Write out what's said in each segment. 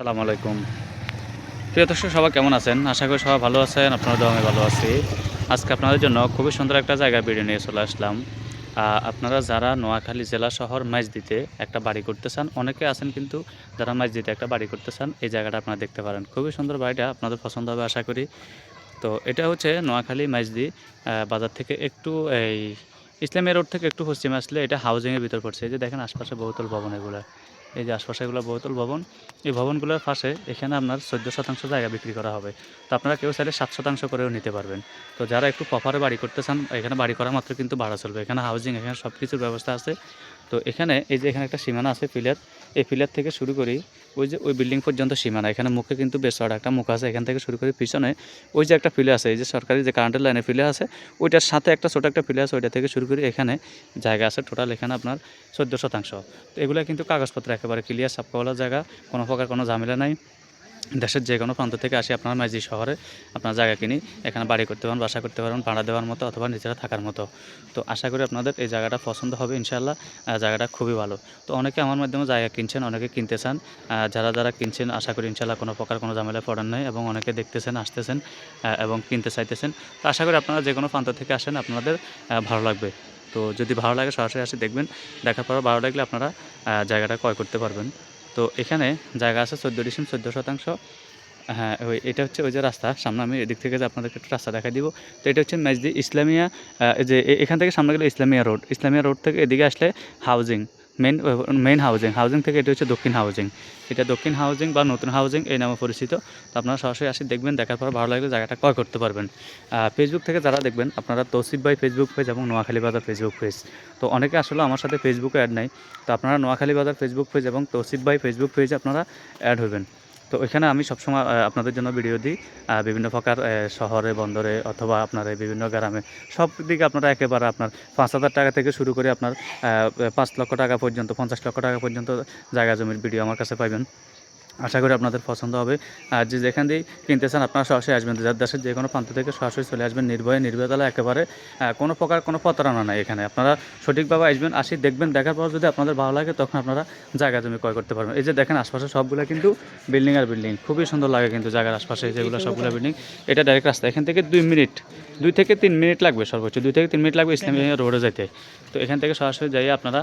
সালাম আলাইকুম। প্রিয় দর্শক সবাই কেমন আছেন? আশা করি সবাই ভালো আছেন আপনারা আমি ভালো আছি। আজকে আপনাদের জন্য খুবই সুন্দর একটা জায়গা ভিডিও নিয়ে চলে আসলাম। আপনারা যারা নোয়াখালী জেলা শহর দিতে একটা বাড়ি করতে চান অনেকে আছেন কিন্তু যারা দিতে একটা বাড়ি করতে চান এই জায়গাটা আপনারা দেখতে পারেন। খুবই সুন্দর বাড়িটা আপনাদের পছন্দ হবে আশা করি। তো এটা হচ্ছে নোয়াখালী আহ, বাজার থেকে একটু এই ইসলামিয়া রোড থেকে একটু পশ্চিমে আসলে এটা হাউজিংয়ের ভিতর পড়ছে। এই যে দেখেন আশপাশে বহুতল ভবন এগুলো। এই যে আশপাশে এগুলো বহুতল ভবন, এই ভবনগুলোর পাশে এখানে আপনার চোদ্দ শতাংশ জায়গা বিক্রি করা হবে। তো আপনারা কেউ চাইলে সাত শতাংশ করেও নিতে পারবেন। তো যারা একটু প্রপারে বাড়ি করতে চান, এখানে বাড়ি করা মাত্র কিন্তু ভাড়া চলবে। এখানে হাউজিং এখানে সব কিছুর ব্যবস্থা আছে। তো এখানে এই যে এখানে একটা সীমানা আছে পিলার, এই পিলার থেকে শুরু করি ওই যে ওই বিল্ডিং পর্যন্ত সীমানা। এখানে মুখে কিন্তু বেশ বড় একটা মুখ আছে, এখান থেকে শুরু করে পিছনে ওই যে একটা ফিলে আছে, এই যে সরকারি যে কারেন্টের লাইনে ফিলে আছে, ওইটার সাথে একটা ছোটো একটা ফিলে আছে, ওইটা থেকে শুরু করে। এখানে জায়গা আছে টোটাল এখানে আপনার চোদ্দ শতাংশ। তো এগুলো কিন্তু কাগজপত্র একেবারে ক্লিয়ার সাপকাওয়ালা জায়গা, কোনো প্রকার কোনো ঝামেলা নাই। দেশের যে কোনো প্রান্ত থেকে আসি আপনার মাঝি শহরে আপনার জায়গা কিনি, এখানে বাড়ি করতে পারেন, বাসা করতে পারেন, ভাড়া দেওয়ার মতো অথবা নিজেরা থাকার মতো। তো আশা করি আপনাদের এই জায়গাটা পছন্দ হবে ইনশাল্লাহ জায়গাটা খুবই ভালো। তো অনেকে আমার মাধ্যমে জায়গা কিনছেন, অনেকে কিনতে চান যারা যারা কিনছেন, আশা করি ইনশাল্লাহ কোনো প্রকার কোনো ঝামেলায় পড়েন নাই এবং অনেকে দেখতেছেন, আসতেছেন এবং কিনতে চাইতেছেন। তো আশা করি আপনারা যে কোনো প্রান্ত থেকে আসেন, আপনাদের ভালো লাগবে। তো যদি ভালো লাগে সরাসরি আসে দেখবেন, দেখার পর ভালো লাগলে আপনারা জায়গাটা ক্রয় করতে পারবেন। তো এখানে জায়গা আছে চোদ্দ ডিসিম, চোদ্দ শতাংশ। হ্যাঁ ওই এটা হচ্ছে ওই যে রাস্তা, সামনে আমি এদিক থেকে যে আপনাদেরকে একটু রাস্তা দেখা দিব। তো এটা হচ্ছে মেজদি ইসলামিয়া যে এখান থেকে সামনে গেলে ইসলামিয়া রোড। ইসলামিয়া রোড থেকে এদিকে আসলে housing main main housing housing থেকে এটা হচ্ছে দক্ষিণ হাউজিং এটা দক্ষিণ হাউজিং বা নতুন হাউজিং এই নামে পরিচিত। তো আপনারা সরাসরি আসি দেখবেন, দেখার পর ভালো লাগলে জায়গাটা ক্রয় করতে পারবেন। ফেসবুক থেকে যারা দেখবেন, আপনারা তৌসিফ ভাই ফেসবুক পেজ এবং নোয়াখালী বাজার ফেসবুক পেজ তো অনেকে আসলে আমার সাথে ফেসবুকে অ্যাড নাই। তো আপনারা নোয়াখালী বাজার ফেসবুক পেজ এবং তৌসিফ ভাই ফেসবুক পেজে আপনারা অ্যাড হবেন তো ওইখানে আমি সবসময় আপনাদের জন্য ভিডিও দিই। বিভিন্ন প্রকার শহরে, বন্দরে অথবা আপনার বিভিন্ন গ্রামে। সব দিকে আপনারা একেবারে আপনার পাঁচ হাজার টাকা থেকে শুরু করে আপনার পাঁচ লক্ষ টাকা পর্যন্ত, পঞ্চাশ লক্ষ টাকা পর্যন্ত জায়গা জমির ভিডিও আমার কাছে পাইবেন। আশা করি আপনাদের পছন্দ হবে। আর যে যেখান দিয়ে কিনতে চান, আপনারা সরাসরি আসবেন। যার দেশের যে কোনো প্রান্ত থেকে সরাসরি চলে আসবেন। নির্ভয়ে নির্ভয়তালা একেবারে কোনো প্রকার কোনো প্রতারণা নাই এখানে। আপনারা সঠিকভাবে আসবেন, আসি দেখবেন, দেখার পর যদি আপনাদের ভালো লাগে, তখন আপনারা জায়গা জমি ক্রয় করতে পারবেন। এই যে দেখেন, আশপাশে সবগুলো কিন্তু বিল্ডিং আর বিল্ডিং। খুবই সুন্দর লাগে কিন্তু জায়গার আশপাশে যেগুলো সবগুলো বিল্ডিং। এটা ডাইরেক্ট রাস্তা। এখান থেকে দুই মিনিট, দুই থেকে তিন মিনিট লাগবে সর্বোচ্চ। দুই থেকে তিন মিনিট লাগবে ইসলামী রোডে যেতে তো এখান থেকে সরাসরি যাই আপনারা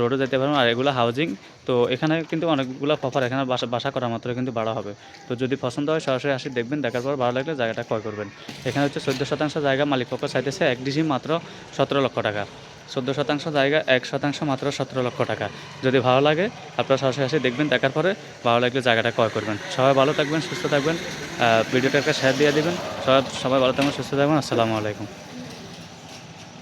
রোডে যেতে পারবেন। আর এগুলো হাউজিং তো এখানে কিন্তু অনেকগুলো অফার এখানে বাসা বাসা করা মাত্র কিন্তু বাড়া হবে। তো যদি পছন্দ হয়, সরাসরি আসি, দেখবেন, দেখার পর ভালো লাগলে জায়গাটা ক্রয় করবেন। এখানে হচ্ছে চোদ্দ শতাংশ জায়গা মালিক পক্ষ চাইতেছে, এক ডিসি মাত্র সতেরো লক্ষ টাকা। চোদ্দ শতাংশ জায়গা, এক শতাংশ মাত্র সতেরো লক্ষ টাকা। যদি ভালো লাগে, আপনারা সরাসরি আসি, দেখবেন, দেখার পরে ভালো লাগলে জায়গাটা ক্রয় করবেন। সবাই ভালো থাকবেন, সুস্থ থাকবেন। ভিডিওটা একটা শেয়ার দিয়ে দিবেন। সবাই সবাই ভালো থাকবেন, সুস্থ থাকবেন। আসসালামু আলাইকুম।